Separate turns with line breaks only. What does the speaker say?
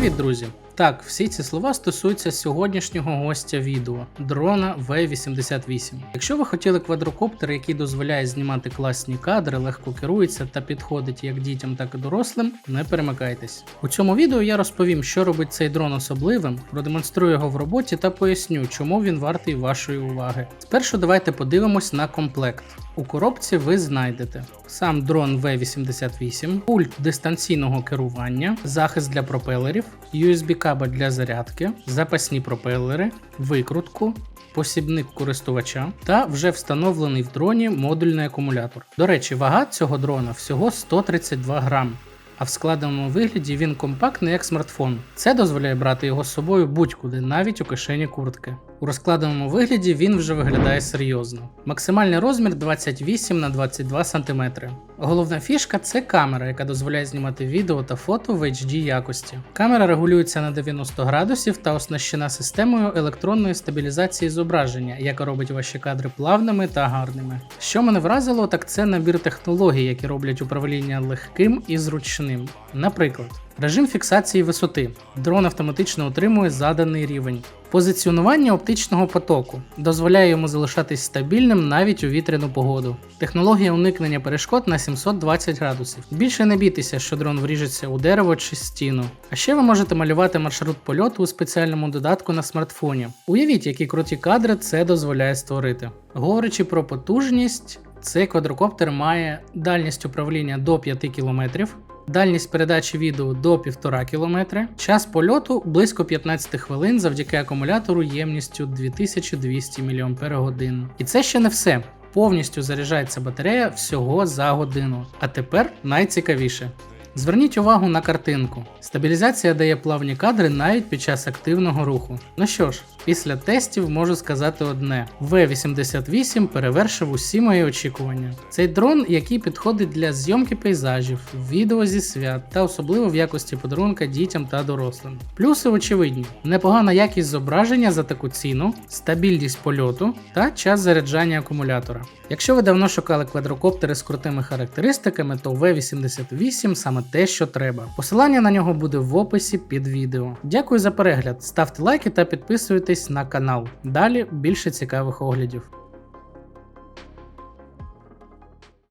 Привіт, друзі! Так, всі ці слова стосуються сьогоднішнього гостя відео дрона V88. Якщо ви хотіли квадрокоптер, який дозволяє знімати класні кадри, легко керується та підходить як дітям, так і дорослим, не перемикайтесь. У цьому відео я розповім, що робить цей дрон особливим, продемонструю його в роботі та поясню, чому він вартий вашої уваги. Спершу давайте подивимось на комплект. У коробці ви знайдете сам дрон V88, пульт дистанційного керування, захист для пропелерів, USB кабель для зарядки, запасні пропелери, викрутку, посібник користувача та вже встановлений в дроні модульний акумулятор. До речі, вага цього дрона всього 132 грам. А в складеному вигляді він компактний як смартфон. Це дозволяє брати його з собою будь-куди, навіть у кишені куртки. У розкладеному вигляді він вже виглядає серйозно. Максимальний розмір 28 на 22 см. Головна фішка це камера, яка дозволяє знімати відео та фото в HD якості. Камера регулюється на 90 градусів та оснащена системою електронної стабілізації зображення, яка робить ваші кадри плавними та гарними. Що мене вразило, так це набір технологій, які роблять управління легким і зручним. Наприклад, режим фіксації висоти. Дрон автоматично отримує заданий рівень. Позиціонування оптичного потоку дозволяє йому залишатись стабільним навіть у вітряну погоду. Технологія уникнення перешкод на 720 градусів. Більше не бійтеся, що дрон вріжеться у дерево чи стіну. А ще ви можете малювати маршрут польоту у спеціальному додатку на смартфоні. Уявіть, які круті кадри це дозволяє створити. Говорячи про потужність, цей квадрокоптер має дальність управління до 5 км, Дальність передачі відео до 1,5 км, час польоту близько 15 хвилин завдяки акумулятору ємністю 2200 мАч. І це ще не все. Повністю заряджається батарея всього за годину. А тепер найцікавіше. Зверніть увагу на картинку. Стабілізація дає плавні кадри навіть під час активного руху. Ну що ж, після тестів можу сказати одне: V88 перевершив усі мої очікування. Цей дрон, який підходить для зйомки пейзажів, відео зі свят та особливо в якості подарунка дітям та дорослим. Плюси очевидні: непогана якість зображення за таку ціну, стабільність польоту та час заряджання акумулятора. Якщо ви давно шукали квадрокоптери з крутими характеристиками, то V88 саме те, що треба. Посилання на нього буде в описі під відео. Дякую за перегляд, ставте лайки та підписуйтесь на канал. Далі більше цікавих оглядів.